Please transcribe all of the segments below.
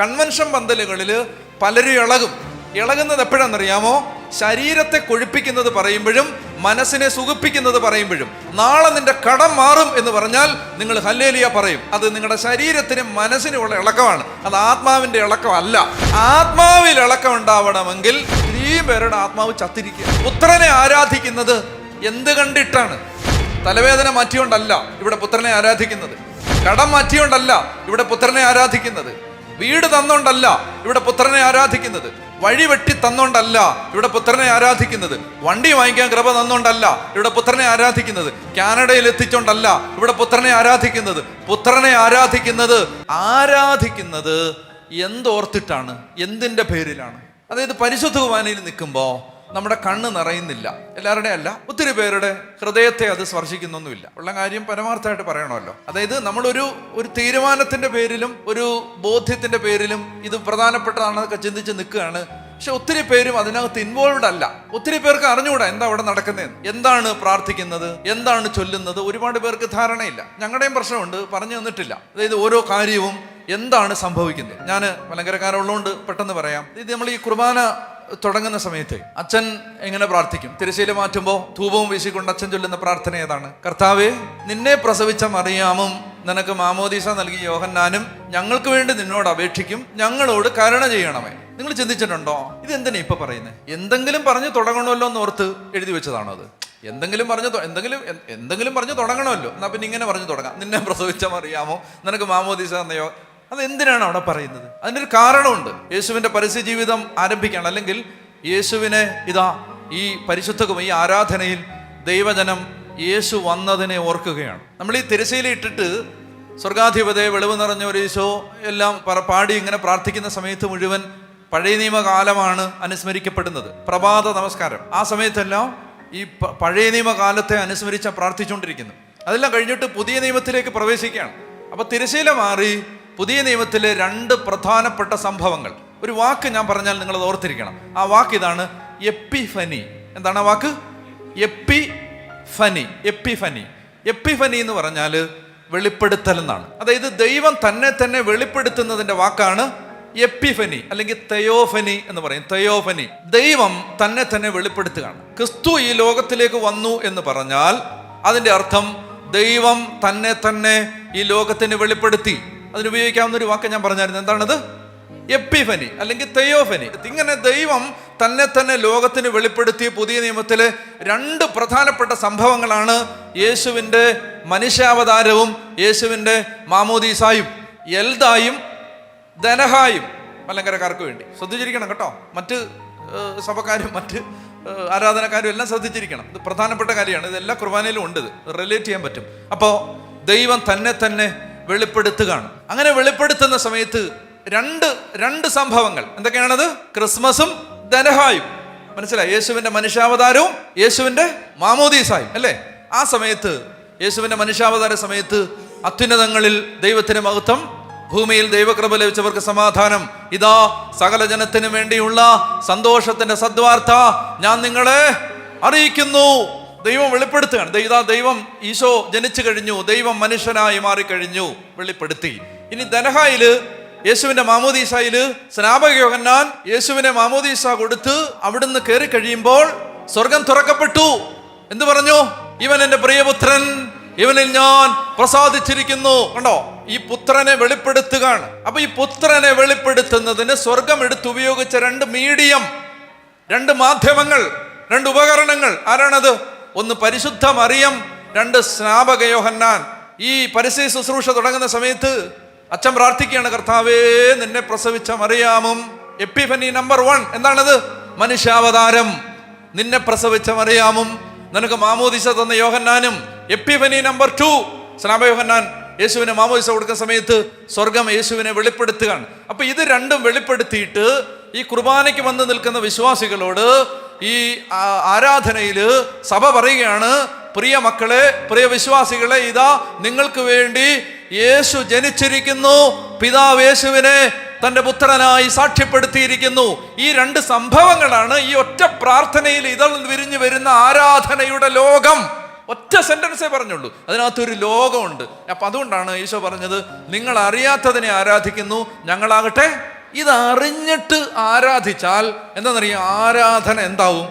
Convention പന്തലുകളിൽ പലരും ഇളകും. ഇളകുന്നത് എപ്പോഴാണെന്നറിയാമോ? ശരീരത്തെ കൊഴുപ്പിക്കുന്നത് പറയുമ്പോഴും മനസ്സിനെ സുഖിപ്പിക്കുന്നത് പറയുമ്പോഴും. നാളെ നിന്റെ കടം മാറും എന്ന് പറഞ്ഞാൽ നിങ്ങൾ ഹല്ലേലിയ പറയും. അത് നിങ്ങളുടെ ശരീരത്തിനും മനസ്സിനുമുള്ള ഇളക്കമാണ്. അത് ആത്മാവിന്റെ ഇളക്കമല്ല. ആത്മാവിൽ ഇളക്കം ഉണ്ടാവണമെങ്കിൽ ഇത്രയും പേരുടെ ആത്മാവ് ചത്തിരിക്കുക. പുത്രനെ ആരാധിക്കുന്നത് എന്ത് കണ്ടിട്ടാണ്? തലവേദന മാറ്റിയോണ്ടല്ല ഇവിടെ പുത്രനെ ആരാധിക്കുന്നത്. കടം മാറ്റിയോണ്ടല്ല ഇവിടെ പുത്രനെ ആരാധിക്കുന്നത്. വീട് തന്നോണ്ടല്ല ഇവിടെ പുത്രനെ ആരാധിക്കുന്നത്. വഴി വെട്ടി തന്നോണ്ടല്ല ഇവിടെ പുത്രനെ ആരാധിക്കുന്നത്. വണ്ടി വാങ്ങിക്കാൻ കൃപ തന്നോണ്ടല്ല ഇവിടെ പുത്രനെ ആരാധിക്കുന്നത്. കാനഡയിൽ എത്തിച്ചോണ്ടല്ല ഇവിടെ പുത്രനെ ആരാധിക്കുന്നത്. പുത്രനെ ആരാധിക്കുന്നത് ആരാധിക്കുന്നത് എന്തോർത്തിട്ടാണ് എന്തിന്റെ പേരിലാണ്? അതായത് പരിശുദ്ധ കുമാനയിൽ നിൽക്കുമ്പോൾ നമ്മുടെ കണ്ണ് നിറയുന്നില്ല. എല്ലാവരുടെ അല്ല ഒത്തിരി പേരുടെ ഹൃദയത്തെ അത് സ്പർശിക്കുന്നൊന്നുമില്ല. ഉള്ള കാര്യം പരമാർത്ഥമായിട്ട് പറയണമല്ലോ. അതായത് നമ്മളൊരു ഒരു തീരുമാനത്തിന്റെ പേരിലും ഒരു ബോധ്യത്തിന്റെ പേരിലും ഇത് പ്രധാനപ്പെട്ടതാണെന്നൊക്കെ ചിന്തിച്ച് നിൽക്കുകയാണ്. പക്ഷെ ഒത്തിരി പേരും അതിനകത്ത് ഇൻവോൾവ്ഡ് അല്ല. ഒത്തിരി പേർക്ക് അറിഞ്ഞുകൂടാ എന്താ അവിടെ നടക്കുന്നത് എന്താണ് പ്രാർത്ഥിക്കുന്നത്? എന്താണ് ചൊല്ലുന്നത്? ഒരുപാട് പേർക്ക് ധാരണയില്ല. ഞങ്ങളുടെയും പ്രശ്നമുണ്ട് പറഞ്ഞു തന്നിട്ടില്ല. അതായത് ഓരോ കാര്യവും എന്താണ് സംഭവിക്കുന്നത്? ഞാൻ മലങ്കരക്കാരുള്ളതുകൊണ്ട് പെട്ടെന്ന് പറയാം. ഇത് നമ്മൾ ഈ കുർബാന തുടങ്ങുന്ന സമയത്ത് അച്ഛൻ എങ്ങനെ പ്രാർത്ഥിക്കും? തിരശ്ശീല മാറ്റുമ്പോൾ ധൂപവും വീശിക്കൊണ്ട് അച്ഛൻ ചൊല്ലുന്ന പ്രാർത്ഥന ഏതാണ്? കർത്താവേ നിന്നെ പ്രസവിച്ച മറിയാമും നിനക്ക് മാമോദീസ നൽകി യോഹന്നാനും ഞങ്ങൾക്ക് വേണ്ടി നിന്നോട് അപേക്ഷിക്കും. ഞങ്ങളോട് കരുണ ചെയ്യണമേ. നിങ്ങൾ ചിന്തിച്ചിട്ടുണ്ടോ? ഇത് എന്തിനാ ഇപ്പൊ പറയുന്നത് എന്തെങ്കിലും പറഞ്ഞു തുടങ്ങണമല്ലോ എന്ന് ഓർത്ത് എഴുതി വെച്ചതാണോ അത്? എന്തെങ്കിലും പറഞ്ഞു എന്തെങ്കിലും എന്തെങ്കിലും പറഞ്ഞു തുടങ്ങണമല്ലോ. എന്നാ പിന്നെ ഇങ്ങനെ പറഞ്ഞു തുടങ്ങാം. നിന്നെ പ്രസവിച്ച മറിയാമോ നിനക്ക് മാമോദീസ എന്നയോ അത് എന്തിനാണ് അവിടെ പറയുന്നത്? അതിനൊരു കാരണമുണ്ട്. യേശുവിന്റെ പരസ്യ ജീവിതം ആരംഭിക്കുകയാണ്. അല്ലെങ്കിൽ യേശുവിനെ ഇതാ ഈ പരിശുദ്ധകും ഈ ആരാധനയിൽ ദൈവജനം യേശു വന്നതിനെ ഓർക്കുകയാണ്. നമ്മൾ ഈ തിരശ്ശീല സ്വർഗാധിപതയെ വെളിവ് നിറഞ്ഞ ഒരു ഈശോ എല്ലാം പാടി ഇങ്ങനെ പ്രാർത്ഥിക്കുന്ന സമയത്ത് മുഴുവൻ പഴയ നിയമകാലമാണ് അനുസ്മരിക്കപ്പെടുന്നത്. പ്രഭാത നമസ്കാരം. ആ സമയത്തെല്ലാം ഈ പഴയ നിയമകാലത്തെ അനുസ്മരിച്ച പ്രാർത്ഥിച്ചുകൊണ്ടിരിക്കുന്നു. അതെല്ലാം കഴിഞ്ഞിട്ട് പുതിയ നിയമത്തിലേക്ക് പ്രവേശിക്കുകയാണ്. അപ്പൊ തിരശ്ശീല മാറി പുതിയ നിയമത്തിലെ രണ്ട് പ്രധാനപ്പെട്ട സംഭവങ്ങൾ. ഒരു വാക്ക് ഞാൻ പറഞ്ഞാൽ നിങ്ങൾ ഓർത്തിരിക്കണം. ആ വാക്ക് ഇതാണ് എപ്പിഫനി. എന്താണ് ആ വാക്ക്? Epiphany epiphany. എപ്പിഫനി എന്ന് പറഞ്ഞാൽ വെളിപ്പെടുത്തൽ എന്നാണ്. അതായത് ദൈവം തന്നെ തന്നെ വെളിപ്പെടുത്തുന്നതിന്റെ വാക്കാണ് എപ്പിഫനി അല്ലെങ്കിൽ തയോഫനി എന്ന് പറയും. തയോഫനി. ദൈവം തന്നെ തന്നെ വെളിപ്പെടുത്തുകയാണ്. ക്രിസ്തു ഈ ലോകത്തിലേക്ക് വന്നു എന്ന് പറഞ്ഞാൽ അതിന്റെ അർത്ഥം ദൈവം തന്നെ തന്നെ ഈ ലോകത്തിന് വെളിപ്പെടുത്തി. അതിന് ഉപയോഗിക്കാവുന്ന ഒരു വാക്ക് ഞാൻ പറഞ്ഞായിരുന്നു. എന്താണത്? എപ്പിഫനി അല്ലെങ്കിൽ തെയോഫനി. ഇങ്ങനെ ദൈവം തന്നെ തന്നെ ലോകത്തിന് വെളിപ്പെടുത്തിയ പുതിയ നിയമത്തിലെ രണ്ട് പ്രധാനപ്പെട്ട സംഭവങ്ങളാണ് യേശുവിന്റെ മനുഷ്യാവതാരവും യേശുവിന്റെ മാമോദീസായും എൽദായും ധനഹായും മലങ്കരക്കാർക്ക് വേണ്ടി. ശ്രദ്ധിച്ചിരിക്കണം കേട്ടോ. മറ്റ് സഭക്കാരും മറ്റ് ആരാധനക്കാരും എല്ലാം ശ്രദ്ധിച്ചിരിക്കണം. ഇത് പ്രധാനപ്പെട്ട കാര്യമാണ്. ഇത് എല്ലാ കുർബാനയിലും ഉണ്ട് ഇത്. റിലേറ്റ് ചെയ്യാൻ പറ്റും. അപ്പോൾ ദൈവം തന്നെ തന്നെ വെളിപ്പെടുത്തുകയാണ്. അങ്ങനെ വെളിപ്പെടുത്തുന്ന സമയത്ത് രണ്ട് രണ്ട് സംഭവങ്ങൾ. എന്തൊക്കെയാണത്? ക്രിസ്മസും ധനഹായും. മനസ്സിലായി? യേശുവിന്റെ മനുഷ്യാവതാരവും യേശുവിന്റെ മാമോദീസായും അല്ലേ? ആ സമയത്ത് യേശുവിന്റെ മനുഷ്യാവതാര സമയത്ത് അത്യുന്നതങ്ങളിൽ ദൈവത്തിന് മഹത്വം ഭൂമിയിൽ ദൈവകൃപ ലഭിച്ചവർക്ക് സമാധാനം. ഇതാ സകല ജനത്തിനു വേണ്ടിയുള്ള സന്തോഷത്തിന്റെ സദ്വാർത്ത. ഞാൻ നിങ്ങളെ അറിയിക്കുന്നു. ദൈവം വെളിപ്പെടുത്തുകയാണ്. ദൈവം ദൈവം ഈശോ ജനിച്ചു കഴിഞ്ഞു ദൈവം മനുഷ്യനായി മാറിക്കഴിഞ്ഞു വെളിപ്പെടുത്തി. ഇനി ധനഹായിൽ യേശുവിന്റെ മാമോദീസായിൽ സ്നാപക യോഹന്നാൻ യേശുവിനെ മാമോദീസ കൊടുത്ത് അവിടുന്ന് കയറി കഴിയുമ്പോൾ സ്വർഗം തുറക്കപ്പെട്ടു. എന്ത് പറഞ്ഞു? ഇവൻ എന്റെ പ്രിയപുത്രൻ ഇവനിൽ ഞാൻ പ്രസാദിച്ചിരിക്കുന്നു. കണ്ടോ? ഈ പുത്രനെ വെളിപ്പെടുത്തുകയാണ്. അപ്പൊ ഈ പുത്രനെ വെളിപ്പെടുത്തുന്നതിന് സ്വർഗം എടുത്ത് ഉപയോഗിച്ച രണ്ട് മീഡിയം രണ്ട് മാധ്യമങ്ങൾ രണ്ട് ഉപകരണങ്ങൾ. ആരാണത്? ഒന്ന് പരിശുദ്ധ മറിയം രണ്ട് സ്നാപക യോഹന്നാൻ. ഈ പരിസ്ഥിതി ശുശ്രൂഷ തുടങ്ങുന്ന സമയത്ത് അച്ഛൻ പ്രാർത്ഥിക്കുകയാണ് കർത്താവേ നിന്നെ പ്രസവിച്ച മറിയാമും എപ്പിഫനി നമ്പർ വൺ. എന്താണത്? മനുഷ്യാവതാരം. നിന്നെ പ്രസവിച്ച മറിയാമും നിനക്ക് മാമോദിസ തന്ന യോഹന്നാനും എപ്പിഫനി നമ്പർ ടു. സ്നാപ യോഹന്നാൻ യേശുവിനെ മാമോദിസ കൊടുക്കുന്ന സമയത്ത് സ്വർഗം യേശുവിനെ വെളിപ്പെടുത്തുകയാണ്. അപ്പൊ ഇത് രണ്ടും വെളിപ്പെടുത്തിയിട്ട് ഈ കുർബാനയ്ക്ക് വന്ന് നിൽക്കുന്ന വിശ്വാസികളോട് ഈ ആരാധനയിൽ സഭ പറയുകയാണ് പ്രിയ മക്കളെ പ്രിയ വിശ്വാസികളെ ഇതാ നിങ്ങൾക്ക് വേണ്ടി യേശു ജനിച്ചിരിക്കുന്നു. പിതാവ് യേശുവിനെ തന്റെ പുത്രനായി സാക്ഷ്യപ്പെടുത്തിയിരിക്കുന്നു. ഈ രണ്ട് സംഭവങ്ങളാണ് ഈ ഒറ്റ പ്രാർത്ഥനയിൽ ഇതൾ വിരിഞ്ഞു വരുന്ന ആരാധനയുടെ ലോകം. ഒറ്റ സെന്റൻസേ പറഞ്ഞുള്ളൂ. അതിനകത്തൊരു ലോകമുണ്ട്. അപ്പം അതുകൊണ്ടാണ് ഈശോ പറഞ്ഞത് നിങ്ങൾ അറിയാത്തതിനെ ആരാധിക്കുന്നു. ഞങ്ങളാകട്ടെ ഇത് അറിഞ്ഞിട്ട് ആരാധിച്ചാൽ എന്താണെന്നറിയാം? ആരാധന എന്താവും?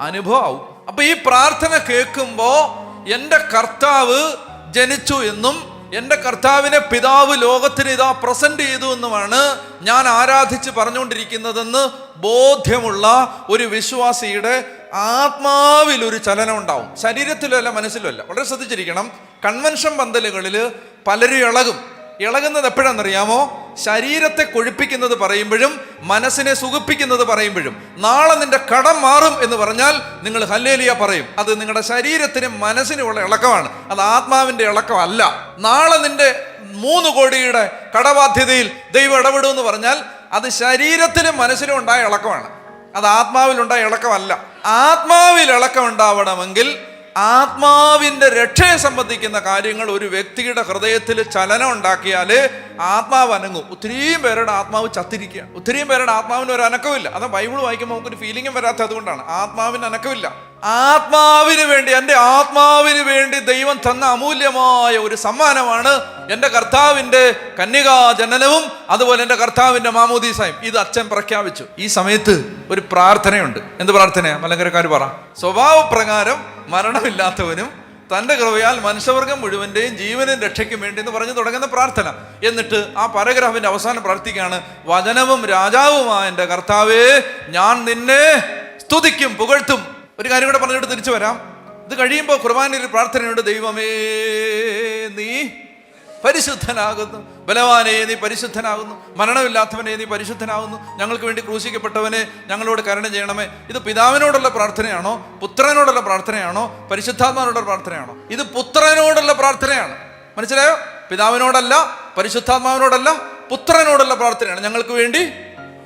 അനുഭവമാവും. അപ്പൊ ഈ പ്രാർത്ഥന കേൾക്കുമ്പോ എന്റെ കർത്താവ് ജനിച്ചു എന്നും എന്റെ കർത്താവിനെ പിതാവ് ലോകത്തിന് ഇതാ പ്രസന്റ് ചെയ്തു എന്നുമാണ് ഞാൻ ആരാധിച്ച് പറഞ്ഞുകൊണ്ടിരിക്കുന്നതെന്ന് ബോധ്യമുള്ള ഒരു വിശ്വാസിയുടെ ആത്മാവിൽ ഒരു ചലനം ഉണ്ടാവും ശരീരത്തിലല്ല അല്ല മനസ്സിലും അല്ല വളരെ ശ്രദ്ധിച്ചിരിക്കണം. കൺവെൻഷൻ പന്തലുകളിൽ പലരും ഇളകും. ഇളകുന്നത് എപ്പോഴാണെന്നറിയാമോ? ശരീരത്തെ കൊഴുപ്പിക്കുന്നത് പറയുമ്പോഴും മനസ്സിനെ സുഖിപ്പിക്കുന്നത് പറയുമ്പോഴും നാളെ നിന്റെ കടം മാറും എന്ന് പറഞ്ഞാൽ നിങ്ങൾ ഹല്ലേലിയ പറയും. അത് നിങ്ങളുടെ ശരീരത്തിനും മനസ്സിനുമുള്ള ഇളക്കമാണ്. അത് ആത്മാവിന്റെ ഇളക്കമല്ല. നാളെ നിന്റെ മൂന്ന് കോടിയുടെ കടബാധ്യതയിൽ ദൈവം ഇടപെടും എന്ന് പറഞ്ഞാൽ അത് ശരീരത്തിലും മനസ്സിലും ഉണ്ടായ ഇളക്കമാണ്. അത് ആത്മാവിലുണ്ടായ ഇളക്കമല്ല. ആത്മാവിൽ ഇളക്കം ഉണ്ടാവണമെങ്കിൽ ആത്മാവിന്റെ രക്ഷയെ സംബന്ധിക്കുന്ന കാര്യങ്ങൾ ഒരു വ്യക്തിയുടെ ഹൃദയത്തിൽ ചലനം ഉണ്ടാക്കിയാൽ ആത്മാവ് അനങ്ങും. ഒത്തിരിയും പേരുടെ ആത്മാവ് ചത്തിരിക്കുക. ഒത്തിരിയും പേരുടെ ആത്മാവിന് ഒരു അനക്കമില്ല അത് ബൈബിൾ വായിക്കുമ്പോൾ നമുക്കൊരു ഫീലിംഗും വരാത്ത അതുകൊണ്ടാണ് ആത്മാവിന് അനക്കമില്ല ആത്മാവിന് വേണ്ടി എന്റെ ആത്മാവിന് വേണ്ടി ദൈവം തന്ന അമൂല്യമായ ഒരു സമ്മാനമാണ് എന്റെ കർത്താവിന്റെ കന്യകാ ജനനവും അതുപോലെ എന്റെ കർത്താവിന്റെ മാമോദീസായും. ഇത് അച്ഛൻ പ്രഖ്യാപിച്ചു. ഈ സമയത്ത് ഒരു പ്രാർത്ഥനയുണ്ട്. എന്ത് പ്രാർത്ഥനയാ മലങ്കരക്കാർ പറ. സ്വഭാവപ്രകാരം മരണമില്ലാത്തവനും തന്റെ കൃപയാൽ മനുഷ്യവർഗം മുഴുവന്റെയും ജീവനും രക്ഷയ്ക്കും വേണ്ടി എന്ന് പറഞ്ഞു തുടങ്ങുന്ന പ്രാർത്ഥന. എന്നിട്ട് ആ പാരഗ്രാഫിന്റെ അവസാനം പ്രാർത്ഥിക്കുകയാണ് വചനവും രാജാവുമായ എന്റെ കർത്താവേ ഞാൻ നിന്നെ സ്തുതിക്കും പുകഴ്ത്തും ഒരു കാര്യം കൂടെ പറഞ്ഞിട്ട് തിരിച്ചു വരാം. ഇത് കഴിയുമ്പോൾ കുർബാനയിൽ ഒരു പ്രാർത്ഥനയുണ്ട് ദൈവമേ നീ പരിശുദ്ധനാകുന്നു. ബലവാനെ നീ പരിശുദ്ധനാകുന്നു. മരണമില്ലാത്തവനെ നീ പരിശുദ്ധനാകുന്നു. ഞങ്ങൾക്ക് വേണ്ടി ക്രൂശിക്കപ്പെട്ടവനെ ഞങ്ങളോട് കരുണ ചെയ്യണമേ. ഇത് പിതാവിനോടുള്ള പ്രാർത്ഥനയാണോ? പുത്രനോടുള്ള പ്രാർത്ഥനയാണോ? പരിശുദ്ധാത്മാവിനോടുള്ള പ്രാർത്ഥനയാണോ? ഇത് പുത്രനോടുള്ള പ്രാർത്ഥനയാണ്. മനസ്സിലായോ? പിതാവിനോടല്ല പരിശുദ്ധാത്മാവിനോടല്ല പുത്രനോടുള്ള പ്രാർത്ഥനയാണ്. ഞങ്ങൾക്ക് വേണ്ടി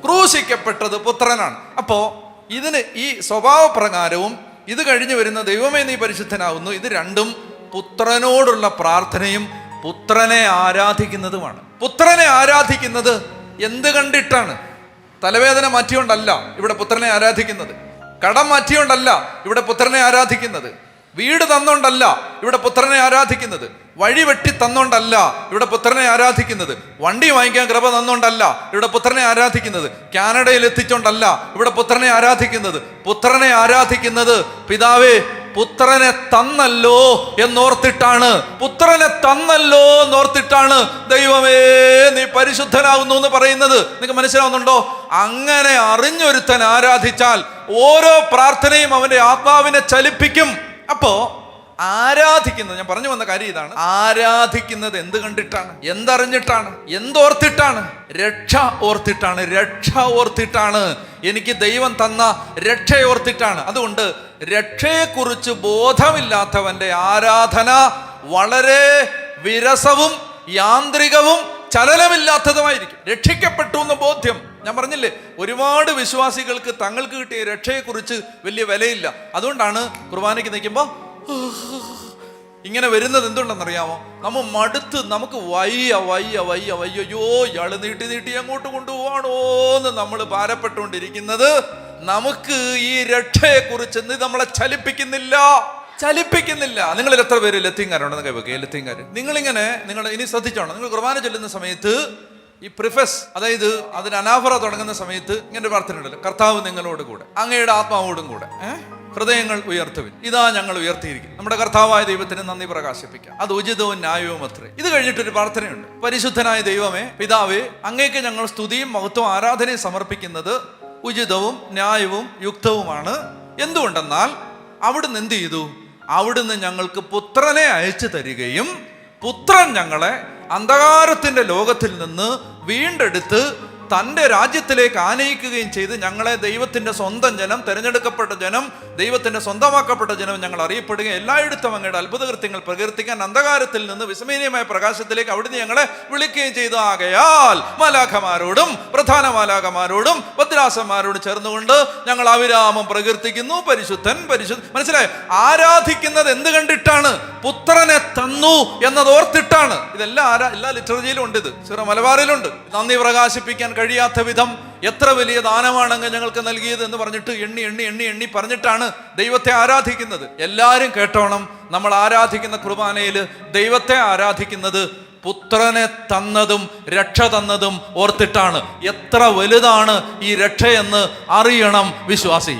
ക്രൂശിക്കപ്പെട്ടത് പുത്രനാണ്. അപ്പോ ഇതിന് ഈ സ്വഭാവപ്രകാരവും ഇത് കഴിഞ്ഞു വരുന്ന ദൈവമേ നീ പരിശുദ്ധനാവുന്നു ഇത് രണ്ടും പുത്രനോടുള്ള പ്രാർത്ഥനയും പുത്രനെ ആരാധിക്കുന്നതുമാണ്. പുത്രനെ ആരാധിക്കുന്നത് എന്ത് കണ്ടിട്ടാണ്? തലവേദന മാറ്റിയോണ്ടല്ല ഇവിടെ പുത്രനെ ആരാധിക്കുന്നത്. കടം മാറ്റിയോണ്ടല്ല ഇവിടെ പുത്രനെ ആരാധിക്കുന്നത്. വീട് തന്നോണ്ടല്ല ഇവിടെ പുത്രനെ ആരാധിക്കുന്നത്. വഴി വെട്ടി തന്നോണ്ടല്ല ഇവിടെ പുത്രനെ ആരാധിക്കുന്നത്. വണ്ടി വാങ്ങിക്കാൻ കൃപ തന്നോണ്ടല്ല ഇവിടെ പുത്രനെ ആരാധിക്കുന്നത്. കാനഡയിൽ എത്തിച്ചോണ്ടല്ല ഇവിടെ പുത്രനെ ആരാധിക്കുന്നത്. പുത്രനെ ആരാധിക്കുന്നത് പിതാവേ പുത്രനെ തന്നല്ലോ എന്നോർത്തിട്ടാണ്. പുത്രനെ തന്നല്ലോ എന്നോർത്തിട്ടാണ്. ദൈവമേ നീ പരിശുദ്ധനാകുന്നു എന്ന് പറയുന്നത്. നിങ്ങൾക്ക് മനസ്സിലാവുന്നുണ്ടോ? അങ്ങനെ അറിഞ്ഞൊരുത്തൻ ആരാധിച്ചാൽ ഓരോ പ്രാർത്ഥനയും അവന്റെ ആത്മാവിനെ ചലിപ്പിക്കും. അപ്പോ ആരാധിക്കുന്നത്? ഞാൻ പറഞ്ഞു വന്ന കാര്യം ഇതാണ്. ആരാധിക്കുന്നത് എന്ത് കണ്ടിട്ടാണ്? എന്തറിഞ്ഞിട്ടാണ്? എന്തോർത്തിട്ടാണ്? രക്ഷ ഓർത്തിട്ടാണ്. രക്ഷ ഓർത്തിട്ടാണ്. എനിക്ക് ദൈവം തന്ന രക്ഷ ഓർത്തിട്ടാണ്. അതുകൊണ്ട് രക്ഷയെക്കുറിച്ച് ബോധമില്ലാത്തവന്റെ ആരാധന വളരെ വിരസവും യാന്ത്രികവും ചലനമില്ലാത്തതുമായിരിക്കും. രക്ഷിക്കപ്പെട്ടു എന്ന ബോധ്യം. ഞാൻ പറഞ്ഞില്ലേ ഒരുപാട് വിശ്വാസികൾക്ക് തങ്ങൾക്ക് കിട്ടിയ രക്ഷയെക്കുറിച്ച് വലിയ വിലയില്ല. അതുകൊണ്ടാണ് കുർബാനയ്ക്ക് നിൽക്കുമ്പോൾ ഇങ്ങനെ വരുന്നത് എന്തുണ്ടെന്നറിയാമോ? നമ്മ മടുത്ത് നമുക്ക് വയ്യ വയ്യ വയ്യ വയ്യോ. ഇയാൾ നീട്ടി നീട്ടി അങ്ങോട്ട് കൊണ്ടുപോവാണോ എന്ന് നമ്മൾ ഭാരപ്പെട്ടുകൊണ്ടിരിക്കുന്നത് നമുക്ക് ഈ രക്ഷയെ കുറിച്ച് നമ്മളെ ചലിപ്പിക്കുന്നില്ല. ചലിപ്പിക്കുന്നില്ല. നിങ്ങളിൽ എത്ര പേര് ലത്തീങ്കാരുണ്ടെന്ന് കൈവക്കുക ലത്തീങ്കാർ നിങ്ങളിങ്ങനെ നിങ്ങൾ ഇനി ശ്രദ്ധിച്ചോണം. നിങ്ങൾ കുർബാന ചൊല്ലുന്ന സമയത്ത് ഈ പ്രിഫസ് അതായത് അതിന് അനാഫറ തുടങ്ങുന്ന സമയത്ത് ഇങ്ങനെ ഒരു പ്രാർത്ഥന ഉണ്ടല്ലോ കർത്താവ് നിങ്ങളോട് കൂടെ അങ്ങയുടെ ആത്മാവോടും കൂടെ ഹൃദയങ്ങൾ ഉയർത്തുവിൻ. ഇതാ ഞങ്ങൾ ഉയർത്തിയിരിക്കും നമ്മുടെ കർത്താവായ ദൈവത്തിന് നന്ദി പ്രകാശിപ്പിക്കാം. അത് ഉചിതവും ന്യായവും അത്രേ. ഇത് കഴിഞ്ഞിട്ടൊരു പ്രാർത്ഥനയുണ്ട്. പരിശുദ്ധനായ ദൈവമേ പിതാവേ അങ്ങേക്ക് ഞങ്ങൾ സ്തുതിയും മഹത്വം ആരാധനയും സമർപ്പിക്കുന്നത് ഉചിതവും ന്യായവും യുക്തവുമാണ്. എന്തുകൊണ്ടെന്നാൽ അവിടുന്ന് എന്ത് ചെയ്തു? അവിടുന്ന് ഞങ്ങൾക്ക് പുത്രനെ അയച്ചു തരികയും പുത്രൻ ഞങ്ങളെ അന്ധകാരത്തിന്റെ ലോകത്തിൽ നിന്ന് വീണ്ടെടുത്ത് തന്റെ രാജ്യത്തിലേക്ക് ആനയിക്കുകയും ചെയ്ത് ഞങ്ങളെ ദൈവത്തിന്റെ സ്വന്തം ജനം തിരഞ്ഞെടുക്കപ്പെട്ട ജനം ദൈവത്തിന്റെ സ്വന്തമാക്കപ്പെട്ട ജനം ഞങ്ങൾ അറിയപ്പെടുകയും എല്ലായിടത്തും അങ്ങയുടെ അത്ഭുതകൃത്യങ്ങൾ പ്രകീർത്തിക്കാൻ അന്ധകാരത്തിൽ നിന്ന് വിസ്മയനീയമായ പ്രകാശത്തിലേക്ക് അവിടുന്ന് ഞങ്ങളെ വിളിക്കുകയും ചെയ്തു. ആകയാൽ മാലാഖമാരോടും പ്രധാന മാലാഖമാരോടും ഭദ്രാസന്മാരോടും ചേർന്നുകൊണ്ട് ഞങ്ങൾ അവിരാമം പ്രകീർത്തിക്കുന്നു. പരിശുദ്ധൻ പരിശുദ്ധ മനസ്സിലായോ? ആരാധിക്കുന്നത് എന്ത് കണ്ടിട്ടാണ്? പുത്രനെ തന്നു എന്നത് ഓർത്തിട്ടാണ്. ഇതെല്ലാം ആരാ എല്ലാ ലിറ്ററജിയിലും ഉണ്ട് ഇത്. ചെറു മലബാറിലുണ്ട്. നന്ദി പ്രകാശിപ്പിക്കാൻ കഴിയാത്ത വിധം എത്ര വലിയ ദാനമാണ് ഞങ്ങൾക്ക് നൽകിയത് എന്ന് പറഞ്ഞിട്ട് എണ്ണി എണ്ണി എണ്ണി എണ്ണി പറഞ്ഞിട്ടാണ് ദൈവത്തെ ആരാധിക്കുന്നത്. എല്ലാവരും കേട്ടോണം നമ്മൾ ആരാധിക്കുന്ന കുർബാനയിൽ ദൈവത്തെ ആരാധിക്കുന്നത് പുത്രനെ തന്നതും രക്ഷ തന്നതും ഓർത്തിട്ടാണ്. എത്ര വലുതാണ് ഈ രക്ഷയെന്ന് അറിയണം വിശ്വാസി.